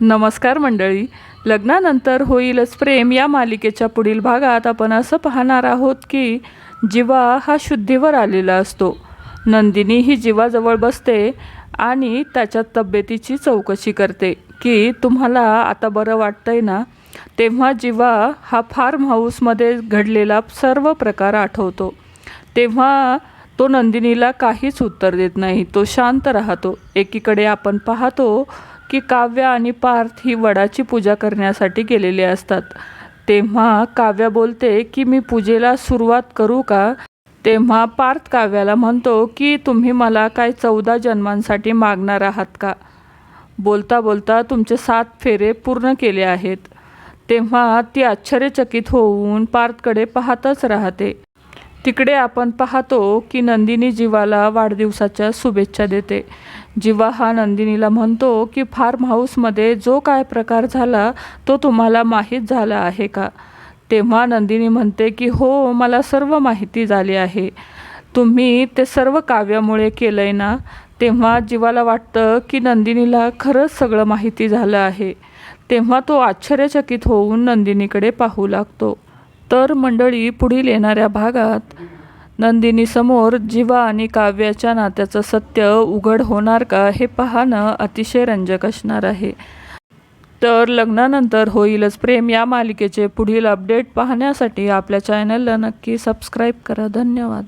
नमस्कार मंडळी. लग्नानंतर होईलच प्रेम या मालिकेच्या पुढील भागात आपण असं पाहणार आहोत की जीवा हा शुद्धीवर आलेला असतो. नंदिनी ही जीवाजवळ बसते आणि त्याच्या तब्येतीची चौकशी करते की तुम्हाला आता बरं वाटतंय ना? तेव्हा जीवा हा फार्म हाऊसमध्ये घडलेला सर्व प्रकार आठवतो. तेव्हा तो नंदिनीला काहीच उत्तर देत नाही. तो शांत राहतो. एकीकडे आपण पाहतो की काव्य आणि पार्थ ही वडाची पूजा करण्यासाठी गेलेले असतात. तेव्हा काव्य बोलते की मी पूजेला सुरुवात करू का? तेव्हा पार्थ काव्याला म्हणतो की तुम्ही मला काय चौदा जन्मांसाठी मागणार आहात का? बोलता बोलता तुमचे सात फेरे पूर्ण केले आहेत. तेव्हा ती आश्चर्यचकित होऊन पार्थकडे पाहतच राहते. तिकडे आपण पाहतो की नंदिनी जीवाला वाढदिवसाच्या शुभेच्छा देते. जीवा हा नंदिनीला म्हणतो की फार्म हाऊसमध्ये जो काय प्रकार झाला तो तुम्हाला माहीत झाला आहे का? तेव्हा नंदिनी म्हणते की हो मला सर्व माहिती झाली आहे. तुम्ही ते सर्व काव्यामुळे केलं आहे ना? तेव्हा जीवाला वाटतं की नंदिनीला खरंच सगळं माहिती झालं आहे. तेव्हा तो आश्चर्यचकित होऊन नंदिनीकडे पाहू लागतो. तर मंडळी पुढील येणाऱ्या भागात नंदिनीसमोर जीवा आणि काव्याच्या नात्याचं सत्य उघड होणार का हे पाहणं अतिशय रंजक असणार आहे. तर लग्नानंतर होईलच प्रेम या मालिकेचे पुढील अपडेट पाहण्यासाठी आपल्या चॅनलला नक्की सबस्क्राईब करा. धन्यवाद.